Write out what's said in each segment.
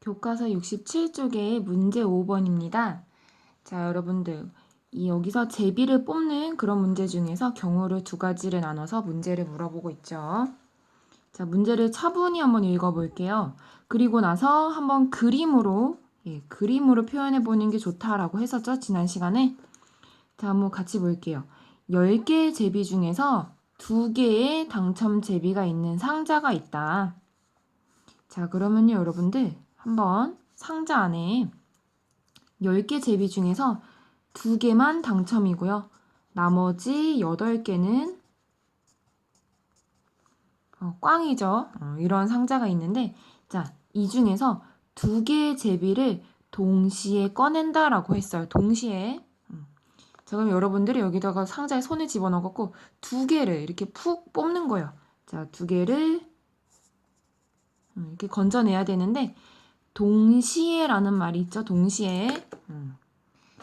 교과서 67쪽의 문제 5번입니다. 자, 여러분들. 이 여기서 제비를 뽑는 그런 문제 중에서 경우를 두 가지를 나눠서 문제를 물어보고 있죠. 자, 문제를 차분히 한번 읽어볼게요. 그리고 나서 한번 그림으로, 예, 그림으로 표현해 보는 게 좋다라고 했었죠. 지난 시간에. 자, 한번 같이 볼게요. 10개의 제비 중에서 2개의 당첨 제비가 있는 상자가 있다. 자, 그러면요, 여러분들. 한번 상자 안에 10개 제비 중에서 2개만 당첨이고요. 나머지 8개는 어, 꽝이죠. 어, 이런 상자가 있는데, 자, 이 중에서 2개의 제비를 동시에 꺼낸다라고 했어요. 동시에. 음. 자, 그럼 여러분들이 여기다가 상자에 손을 집어넣고 두 개를 이렇게 푹 뽑는 거예요. 자, 두 개를 음, 이렇게 건져내야 되는데, 동시에라는 말이 있죠. 동시에. 음.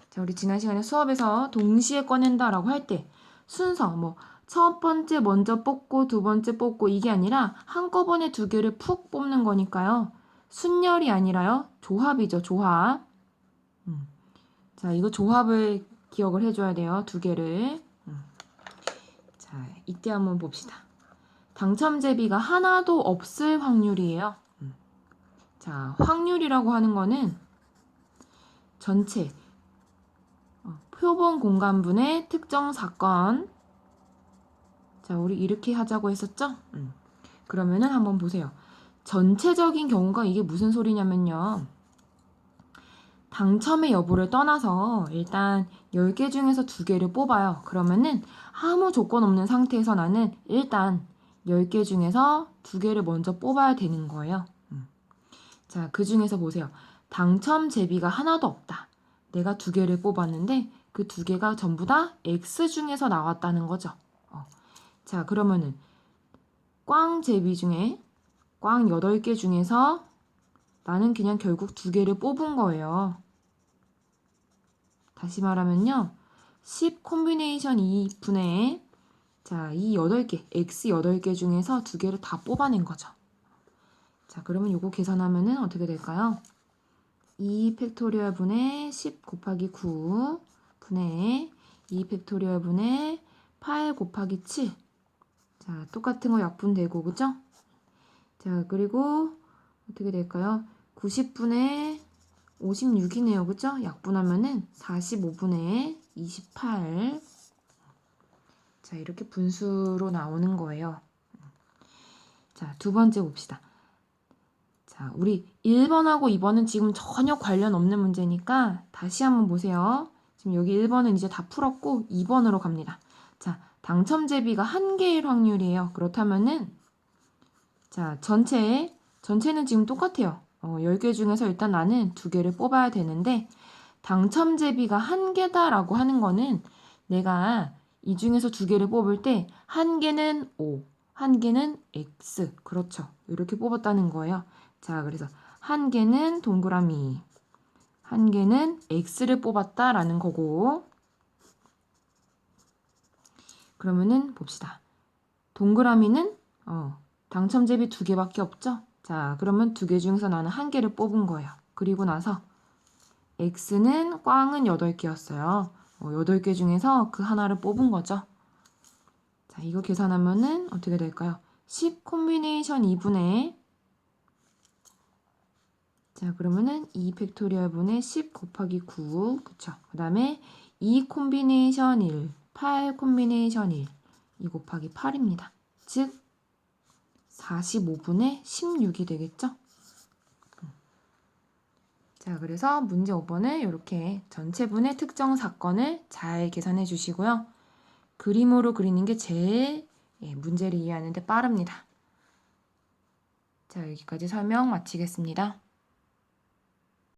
자, 우리 지난 시간에 수업에서 동시에 꺼낸다라고 할 때 순서 뭐 첫 번째 먼저 뽑고 두 번째 뽑고 이게 아니라 한꺼번에 두 개를 푹 뽑는 거니까요. 순열이 아니라요. 조합이죠. 조합. 음. 자, 이거 조합을 기억을 해줘야 돼요. 두 개를. 음. 자, 이때 한번 봅시다. 당첨 제비가 하나도 없을 확률이에요. 음. 자, 확률이라고 하는 거는 전체 어, 표본 공간분의 특정 사건. 자, 우리 이렇게 하자고 했었죠? 음. 그러면은 한번 보세요. 전체적인 경우가 이게 무슨 소리냐면요. 당첨의 여부를 떠나서 일단 10개 중에서 2개를 뽑아요. 그러면은 아무 조건 없는 상태에서 나는 일단 10개 중에서 2개를 먼저 뽑아야 되는 거예요. 음. 자, 그 중에서 보세요. 당첨 제비가 하나도 없다. 내가 두 개를 뽑았는데 그 두 개가 전부 다 X 중에서 나왔다는 거죠. 어. 자, 그러면은 꽝 제비 중에 꽝 8개 중에서 나는 그냥 결국 두 개를 뽑은 거예요. 다시 말하면요. 10 콤비네이션 2분의 자, 이 8개, X 8개 중에서 두 개를 다 뽑아낸 거죠. 자, 그러면 요거 계산하면은 어떻게 될까요? 2 팩토리얼 분의 10 곱하기 9 분의 2 팩토리얼 분의 8 곱하기 7. 자, 똑같은 거 약분되고, 그죠? 자, 그리고 어떻게 될까요? 90분의 56이네요. 그죠? 약분하면은 45분의 28. 자, 이렇게 분수로 나오는 거예요. 자, 두 번째 봅시다. 자, 우리 1번하고 2번은 지금 전혀 관련 없는 문제니까 다시 한번 보세요. 지금 여기 1번은 이제 다 풀었고 2번으로 갑니다. 자, 당첨 제비가 한 개일 확률이에요. 그렇다면은 자, 전체 전체는 지금 똑같아요. 어, 10개 중에서 일단 나는 두 개를 뽑아야 되는데 당첨 제비가 한 개다라고 하는 거는 내가 이 중에서 두 개를 뽑을 때 한 개는 O, 한 개는 X. 그렇죠. 이렇게 뽑았다는 거예요. 자, 그래서 한 개는 동그라미, 한 개는 X를 뽑았다라는 거고. 그러면은 봅시다. 동그라미는 어, 당첨 제비 두 개밖에 없죠? 자, 그러면 두 개 중에서 나는 한 개를 뽑은 거예요. 그리고 나서 X는 꽝은 8개였어요. 어, 8개 중에서 그 하나를 뽑은 거죠. 자, 이거 계산하면은 어떻게 될까요? 10 콤비네이션 2분의 자, 그러면은 2 팩토리얼 분의 10 곱하기 9. 그쵸? 그 다음에 2 콤비네이션 1, 8 콤비네이션 1. 2 곱하기 8입니다. 즉, 45분의 16이 되겠죠? 자, 그래서 문제 5번을 이렇게 전체분의 특정 사건을 잘 계산해 주시고요. 그림으로 그리는 게 제일 예, 문제를 이해하는데 빠릅니다. 자, 여기까지 설명 마치겠습니다.